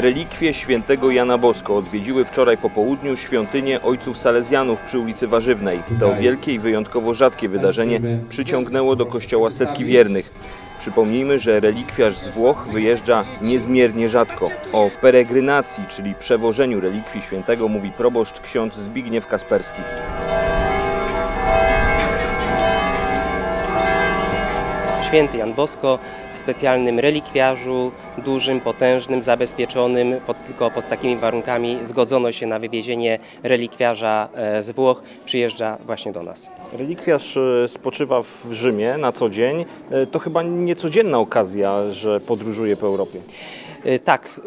Relikwie świętego Jana Bosko odwiedziły wczoraj po południu świątynię ojców salezjanów przy ulicy Warzywnej. To wielkie i wyjątkowo rzadkie wydarzenie przyciągnęło do kościoła setki wiernych. Przypomnijmy, że relikwiarz z Włoch wyjeżdża niezmiernie rzadko. O peregrynacji, czyli przewożeniu relikwii świętego mówi proboszcz ksiądz Zbigniew Kasperski. Święty Jan Bosko w specjalnym relikwiarzu, dużym, potężnym, zabezpieczonym, pod, tylko pod takimi warunkami zgodzono się na wywiezienie relikwiarza e, z Włoch, przyjeżdża właśnie do nas. Relikwiarz e, spoczywa w Rzymie na co dzień. E, To chyba niecodzienna okazja, że podróżuje po Europie. Tak,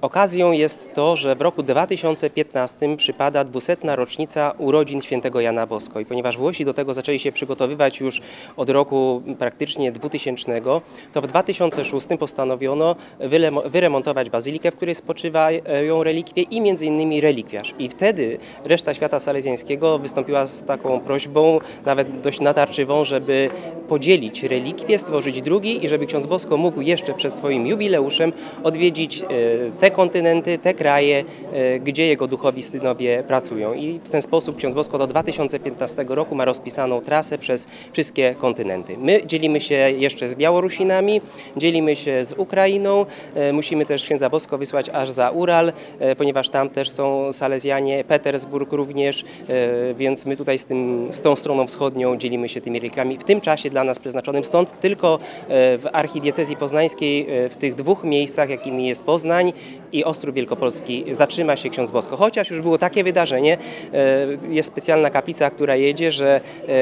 okazją jest to, że w roku 2015 przypada 200. rocznica urodzin świętego Jana Bosko i ponieważ Włosi do tego zaczęli się przygotowywać już od roku praktycznie 2000, to w 2006 postanowiono wyremontować bazylikę, w której spoczywają relikwie i między innymi relikwiarz. I wtedy reszta świata salezjańskiego wystąpiła z taką prośbą, nawet dość natarczywą, żeby podzielić relikwie, stworzyć drugi i żeby ksiądz Bosko mógł jeszcze przed swoim jubileuszem odwiedzić e, te kontynenty, te kraje, e, gdzie jego duchowi synowie pracują. I w ten sposób ksiądz Bosko do 2015 roku ma rozpisaną trasę przez wszystkie kontynenty. My dzielimy się jeszcze z Białorusinami, dzielimy się z Ukrainą, e, musimy też księdza Bosko wysłać aż za Ural, e, ponieważ tam też są Salezjanie, Petersburg również, e, więc my tutaj z, tym, z tą stroną wschodnią dzielimy się tymi relikami w tym czasie dla nas przeznaczonym. Stąd tylko w archidiecezji poznańskiej, w tych dwóch miejscach, jakimi jest Poznań i Ostrów Wielkopolski, zatrzyma się ksiądz Bosko. Chociaż już było takie wydarzenie, jest specjalna kaplica, która jedzie, że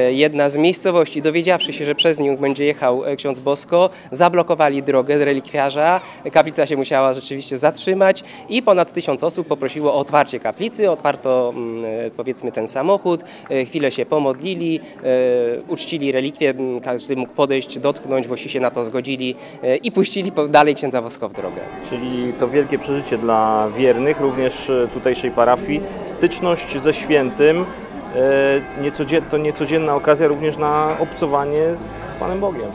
jedna z miejscowości, dowiedziawszy się, że przez nią będzie jechał e, ksiądz Bosko, zablokowali drogę z relikwiarza. Kaplica się musiała rzeczywiście zatrzymać i ponad tysiąc osób poprosiło o otwarcie kaplicy. Otwarto mm, e, powiedzmy ten samochód, e, chwilę się pomodlili, uczcili relikwie, m, każdy mógł podejść, dotknąć, Włosi się na to zgodzili i puścili dalej księdza Bosko w drogę. Czyli to wielkie przeżycie dla wiernych, również tutejszej parafii. Styczność ze świętym niecodzien- to niecodzienna okazja również na obcowanie z Panem Bogiem.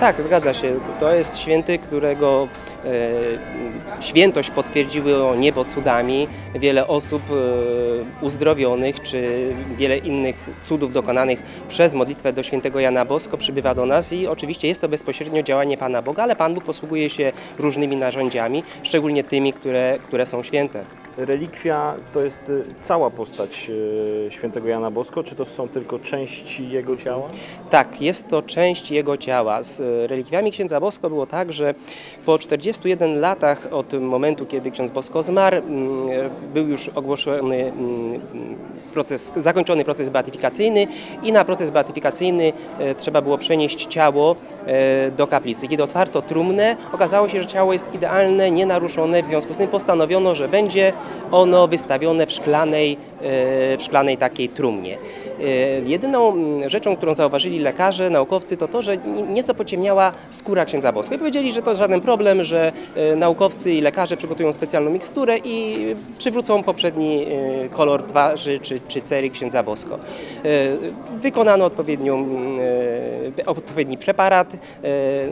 Tak, zgadza się. To jest święty, którego e, świętość potwierdziło niebo cudami. Wiele osób e, uzdrowionych, czy wiele innych cudów dokonanych przez modlitwę do świętego Jana Bosko przybywa do nas i oczywiście jest to bezpośrednio działanie Pana Boga, ale Pan Bóg posługuje się różnymi narzędziami, szczególnie tymi, które, które są święte. Relikwia to jest e, cała postać e, świętego Jana Bosko, czy to są tylko części jego ciała? Tak, jest to część jego ciała. Z e, relikwiami księdza Bosko było tak, że po 41 latach od momentu, kiedy ksiądz Bosko zmarł, mm, był już ogłoszony mm, proces, zakończony proces beatyfikacyjny i na proces beatyfikacyjny e, trzeba było przenieść ciało e, do kaplicy. Kiedy otwarto trumnę, okazało się, że ciało jest idealne, nienaruszone, w związku z tym postanowiono, że będzie ono wystawione w szklanej, e, w szklanej takiej trumnie. E, Jedyną mm, rzeczą, którą zauważyli lekarze, naukowcy, to to, że ni- nieco pociemniała skóra księdza Bosko. I powiedzieli, że to żaden problem, że e, naukowcy i lekarze przygotują specjalną miksturę i przywrócą poprzedni e, kolor twarzy czy, czy cery księdza Bosko. Wykonano odpowiednią, mm, odpowiedni preparat,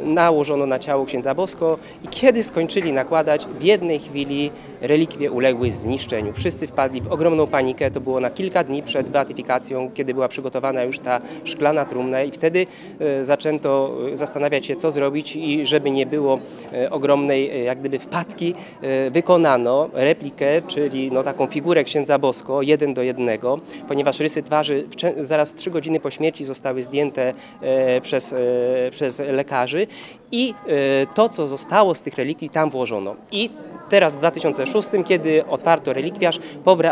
nałożono na ciało księdza Bosko i kiedy skończyli nakładać, w jednej chwili relikwie uległy zniszczeniu. Wszyscy wpadli w ogromną panikę. To było na kilka dni przed beatyfikacją, kiedy była przygotowana już ta szklana trumna i wtedy e, zaczęto e, zastanawiać się, co zrobić i żeby nie było e, ogromnej jak gdyby wpadki, wykonano replikę, czyli no, taką figurę księdza Bosko, jeden do jednego, ponieważ rysy twarzy zaraz trzy godziny po śmierci zostały zdjęte przez, przez lekarzy i to, co zostało z tych relikwii, tam włożono. I Teraz w 2006, kiedy otwarto relikwiarz,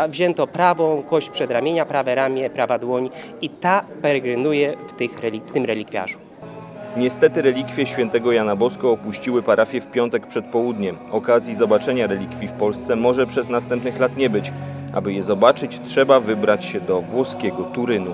wzięto prawą kość przedramienia, prawe ramię, prawa dłoń i ta peregrynuje w, tych w tym relikwiarzu. Niestety relikwie świętego Jana Bosko opuściły parafię w piątek przed południem. Okazji zobaczenia relikwii w Polsce może przez następnych lat nie być. Aby je zobaczyć, trzeba wybrać się do włoskiego Turynu.